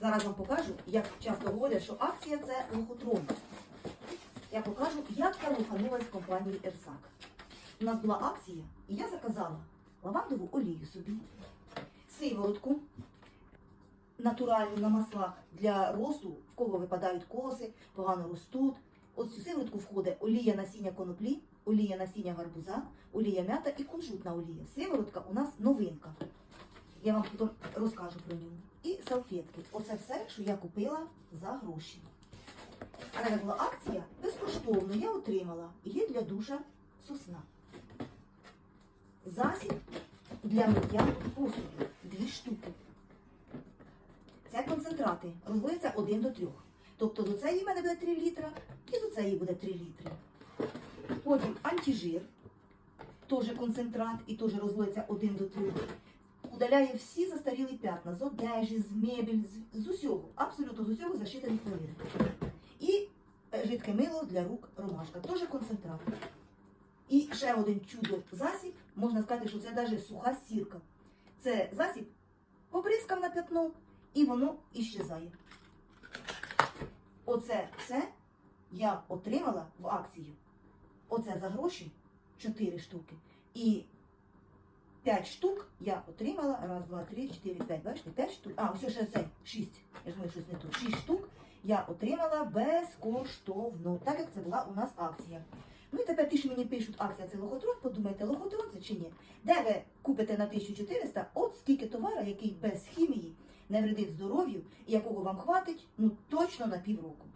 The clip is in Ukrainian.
Зараз вам покажу, як часто говорять, що акція це лохотрон. Я покажу, як я лоханулась в компанії Ерсак. У нас була акція, і я заказала лавандову олію собі, сиворотку натуральну на маслах для росту, в кого випадають коси, погано ростуть. От цю сиворотку входить олія насіння коноплі, олія насіння гарбуза, олія м'ята і кунжутна олія. Сиворотка у нас новинка. Я вам потім розкажу про нього. І салфетки. Оце все, що я купила за гроші. Така була акція безкоштовно. Я отримала гель для душа сосна. Засіб для миття посуду. Дві штуки. Це концентрати. Розводяться 1 до 3. Тобто до цієї в мене буде 3 літра і до цієї буде 3 літри. Потім антижир, теж концентрат і теж розводиться 1 до 3. Удаляє всі застарілі п'ятна з одежі, з мебель, з, з усього, абсолютно з усього защитаних хвилин. І е, жидке мило для рук ромашка, теж концентрат. І ще один чудо засіб, можна сказати, що це навіть суха сірка. Це засіб побризкав на п'ятно і воно іщезає. Оце все я отримала в акцію. Оце за гроші 4 штуки. І 5 штук я отримала. Раз, два, три, чотири, п'ять. Бачите, 5 штук. А, ось ще це 6. Я ж думаю, щось не тут. 6 штук я отримала безкоштовно, так як це була у нас акція. Ну і тепер ті, що мені пишуть, акція це лохотрон, подумайте, лохотрон це чи ні? Де ви купите на 1400, от скільки товара, який без хімії не вредить здоров'ю і якого вам хватить, ну точно на півроку.